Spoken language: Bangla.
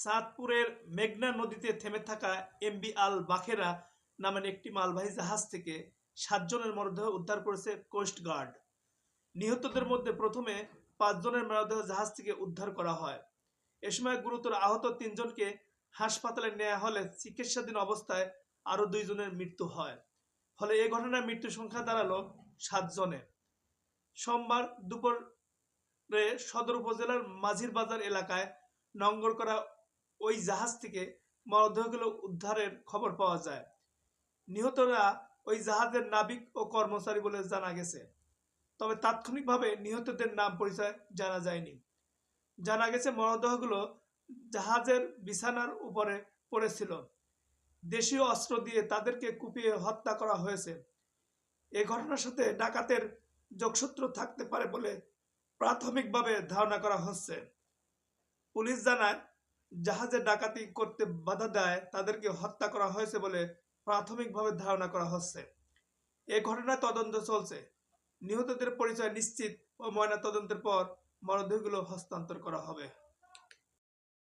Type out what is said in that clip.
সাদপুরের মেঘনা নদীতে থেমে থাকা এমবি আল বাখেরা নামের একটি মালবাহী জাহাজ থেকে সাতজনের মরদেহ উদ্ধার করেছে কোস্ট গার্ড। নিহতদের মধ্যে প্রথমে পাঁচজনের মরদেহ জাহাজ থেকে উদ্ধার করা হয়। এ সময় গুরুতর আহত তিনজনকে হাসপাতালে নেওয়া হলে চিকিৎসাধীন অবস্থায় আরও দুইজনের মৃত্যু হয়। ফলে এ ঘটনায় মৃত্যু সংখ্যা দাঁড়াল সাতজনে সোমবার দুপুরে সদর উপজেলার মাঝির বাজার এলাকায় নঙ্গর করা ওই জাহাজ থেকে মরদেহগুলো উদ্ধারের খবর পাওয়া যায়। নিহতরা ওই জাহাজের নাবিক ও কর্মচারী বলে জানা গেছে। তবে তাৎক্ষণিকভাবে নিহতদের নাম পরিচয় জানা যায়নি। জানা গেছে মরদেহগুলো জাহাজের বিছানার উপরে পড়েছিল। দেশীয় অস্ত্র দিয়ে তাদেরকে কুপিয়ে হত্যা করা হয়েছে। এ ঘটনার সাথে ডাকাতের যোগসূত্র থাকতে পারে বলে প্রাথমিকভাবে ধারণা করা হচ্ছে। পুলিশ জানায় জাহাজে ডাকাতি করতে বাধা দেয়, তাদেরকে হত্যা করা হয়েছে বলে প্রাথমিকভাবে ধারণা করা হচ্ছে। এ ঘটনায় তদন্ত চলছে। নিহতদের পরিচয় নিশ্চিত ও ময়না তদন্তের পর মরদেহগুলো হস্তান্তর করা হবে।